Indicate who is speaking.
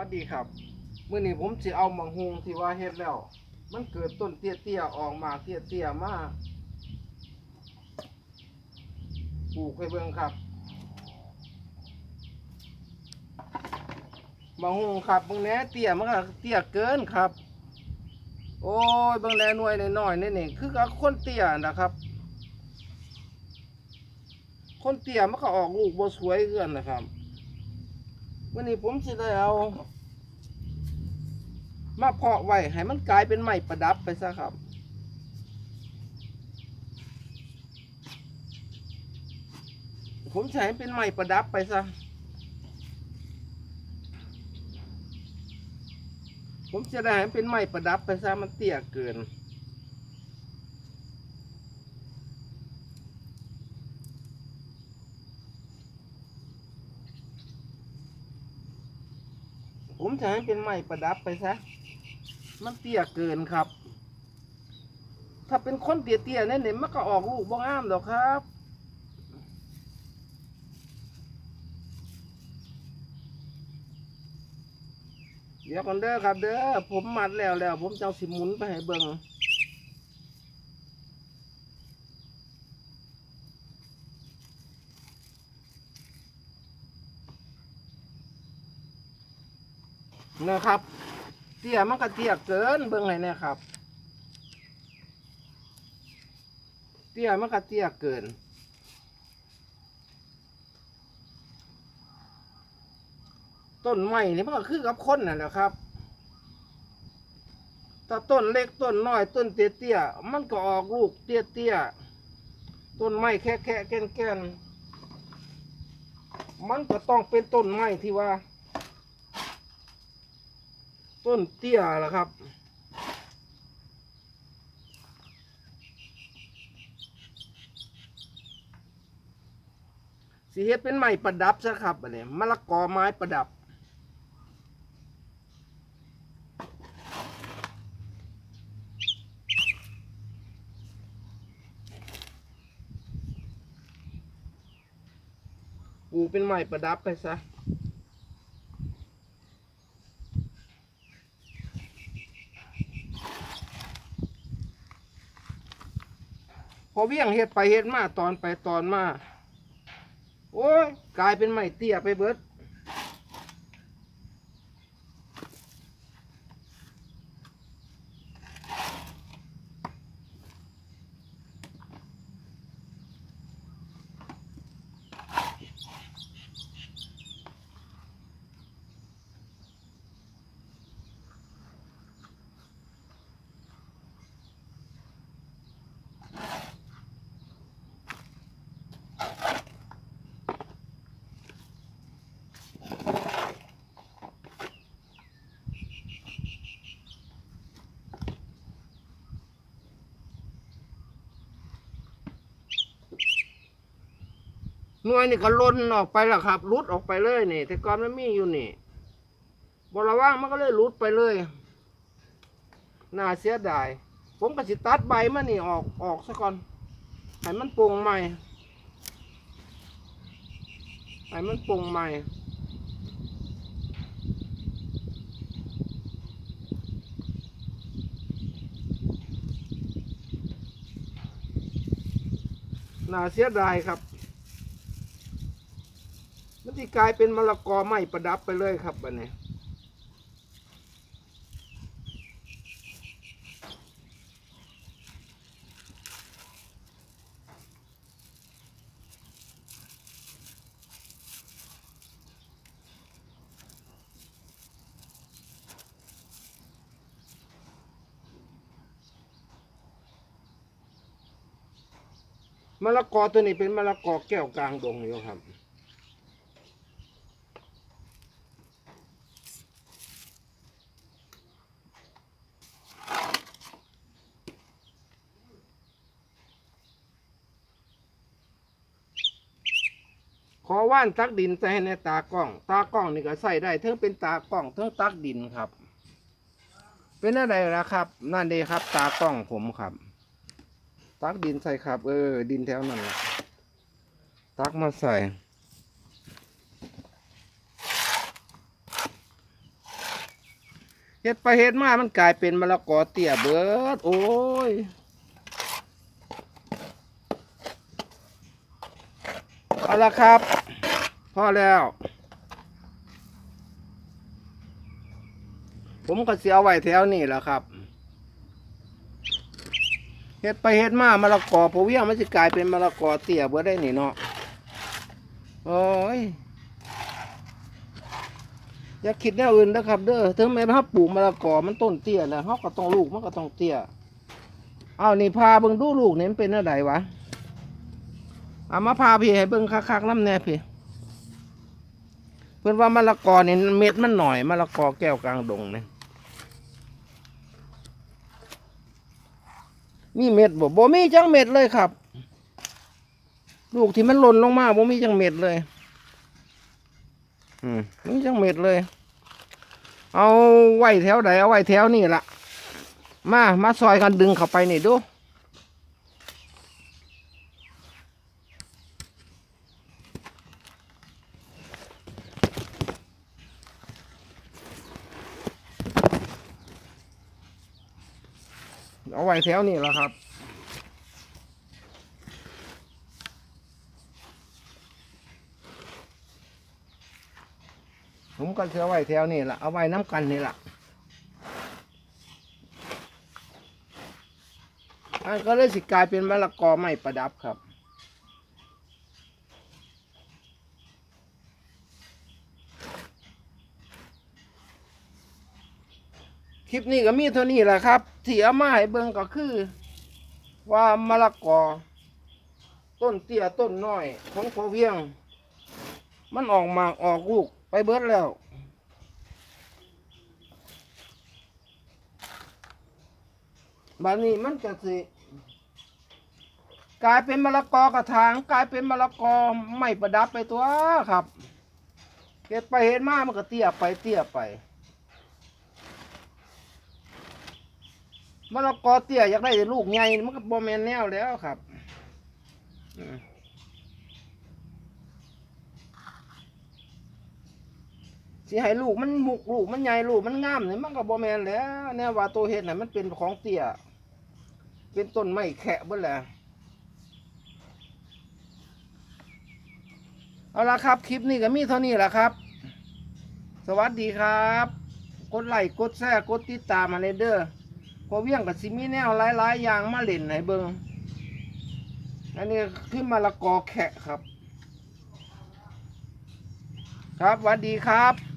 Speaker 1: วัสดีครับมื่อนี้ผมสิเอามังฮงที่ว่าเฮ็ดแล้ว มันเกิดต้นเตี้ยๆออกมาเตี้ยๆมาปลูกให้เบิ่งครับมังฮงครับเบิ่งแหน่เตี้ยมันก็เตี้ยเกินครับ โอ้ยเบิ่งแหน่หน่วยน้อยๆนี่นี่คือกับคนเตี้ยนะครับ คนเตี้ยมันก็ออกลูกบ่สวยเกินนะครับ วันนี้ผมสิได้เอามาเพาะไว้ให้มันกลายเป็นไม้ประดับไปซะครับ ผมจะให้เป็นไม้ประดับไปซะ ผมจะได้ให้เป็นไม้ประดับไปซะมันเตี้ยเกิน ผมจะให้เป็นไม้ประดับไปซะ มันเตี้ยเกินครับ ถ้าเป็นคนเตี้ยๆเนี่ยเนี่ยมันก็ออกลูกบ้องอ้ามดอกครับ เดี๋ยวก่อนเด้อครับเด้อผมมัดแล้วแล้ว ผมจะเอาสิหมุนไปให้เบิ่ง นะครับ เตี้ยมันก็เตี้ยเกินเบิ่งให้น่ครับ เตี้ยมันก็เตี้ยเกินต้นไม้นี่มันก็คือกับคนนั่นแหละครับถ้าต้นเล็กต้นน้อยต้นเตี้ยๆมันก็ออกลูกเตี้ยๆต้นไม้แค่แค่แก่นแก่นมันก็ต้องเป็นต้นไม้ที่ว่า ต้นเตี้ยล่ะครับ สีเฮ็ดเป็นไม้ประดับซะครับอันนี้มะละกอไม้ประดับปลูกเป็นไม้ประดับไปซะ อเวียงเฮ็ดไปเฮ็ดมาตอนไปตอนมา โอ้ยกลายเป็นไม้เตี้ยไปเบิด หน่วยนี่ก็ล้นออกไปแล้วครับรุดออกไปเลยนี่ แต่ก่อนมันมีอยู่นี่บระว่างมันก็เลยรุดไปเลยน่าเสียดายผมก็สิตัดใบมันนี่ออกออกซะก่อนให้มันปรุงใหม่ให้มันปรุงใหม่น่าเสียดายครับ ที่กลายเป็นมะละกอไหม้ประดับไปเลยครับบันนี้มะละกอตัวนี้เป็นมะละกอแก้วกลางดงอยู่ครับ ว่านตักดินใส่ในตากล้อง ตากล้องนี่ก็ใส่ได้ทั้งเป็นตากล้องทั้งตักดินครับ เป็นอะไรล่ะครับ นั่นเองครับ ตากล้องผมครับ ตักดินใส่ครับ เออ ดินแถวนั้นตักมาใส่ฮ็ดไปเฮ็ดมามันกลายเป็นมะละกอเตี้ยเบิด โอ้ยเอาละครับ พอแล้ว ผมก็เสียไว้แถวนี่แหละครับเฮ็ดไปเฮ็ดมามะละกอพอเวียงมันจะกลายเป็นมะละกอเตี้ยเบิดได้นี่เนาะโอ้ยอย่าคิดแนวอื่นนะครับ เด้อถึงแม้ว่าปลูกมะละกอมันต้นเตี้ยแล้วเฮาก็ต้องลูกมันก็ต้องเตี้ยเอานี่พาเบิ่งดูลูกนี่มันเป็นอะไรวะเอามาพาพี่ให้เบิ่งคักๆน้ำแน่พี่ เพื่อนว่ามะละกอเนี่ยเม็ดมันหน่อยมะละกอแก้วกลางดงเนี่ยมีเม็ดบ่บ่มีจังเม็ดเลยครับ ลูกที่มันหล่นลงมาบ่มีจังเม็ดเลย อืมมีจังเม็ดเลย เอาไว้แถวใดเอาไว้แถวนี่ละมามาซอยกันดึงเข้าไปนี่ดู เอาไว้แถวนี่แหละครับผมก็จะเอไว้แถวนี่แหละเอาไว้น้ำกันนี่แหละอันก็เลยสิกลายเป็นมะละกอไม่ประดับครับ คลิปนี้ก็มีเท่านี้แหละครับที่เอามาให้เบิ่งก็คือ ว่ามะละกอ ต้นเตี้ยต้นน้อย ของพอเวียง มันออกมากออกลูกไปเบิดแล้วบัดนี้มันก็สิกลายเป็นมะละกอกระถางกลายเป็นมะละกอไม่ประดับไปตัวครับเห็ดไปเห็ดมามันก็เตี้ยไปเตี้ยไป มะละกอเตี้ยอยากได้ลูกใหญ่มันก็บ่แมนแนวแล้วครับสิให้ลูกมันมุกลูกมันใหญ่ลูกมันงามนี่มันก็บ่แมนแล้วแนวว่าตัวเฮ็ดน่ะมันเป็นของเตี้ยเป็นต้นไม้แขะเบิดแหละเอาละครับ คลิปนี้ก็มีเท่านี้แหละครับ สวัสดีครับ กดไลค์กดแชร์กดติดตามมาเลเด้อ พอเวียงกับซิมีแนวหลายๆอย่างมาเล่นไหนเบิงอันนี้ขึ้นมาละกอแขะครับ ครับสวัสดีครับ